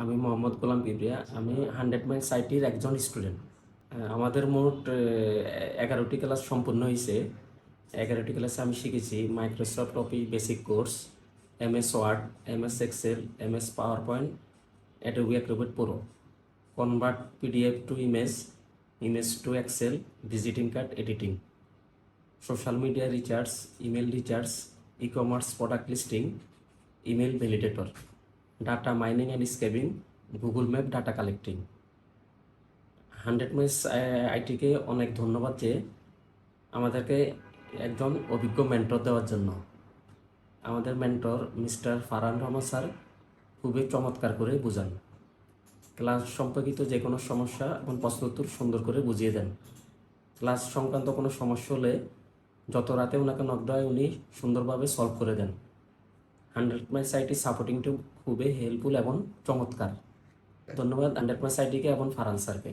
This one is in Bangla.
আমি মোহাম্মদ গোলাম কিবরিয়া আমি হান্ড্রেড মাইল সাইটির একজন স্টুডেন্ট। আমাদের মোট এগারোটি ক্লাস সম্পূর্ণ হয়েছে এগারোটি ক্লাসে আমি শিখেছি Microsoft Office basic course M S Word M S Excel M S PowerPoint Adobe Acrobat pro convert PDF to image image to Excel visiting card editing social media recharge email recharge e commerce product listing email validator data mining and scraping Google map data collecting hundred miles আইটিকে অনেক ধন্যবাদ যে আমাদেরকে একজন অভিজ্ঞ মেন্টর দেওয়ার জন্য। আমাদের mentor mister Farhan Rahman sir খুবই চমৎকার করে বোঝান। ক্লাস সম্পর্কিত যে কোনো সমস্যা এবং প্রশ্ন উত্তর সুন্দর করে বুঝিয়ে দেন। ক্লাস সংক্রান্ত কোনো সমস্যা হলে যত রাতে ওনাকে নক দেওয়া হয় উনি সুন্দরভাবে সলভ করে দেন। হান্ড্রেড মাইল সাইটি সাপোর্টিংটা খুবই হেল্পফুল এবং চমৎকার। ধন্যবাদ হান্ড্রেড মাইল সাইটিকে এবং ফারান স্যারকে।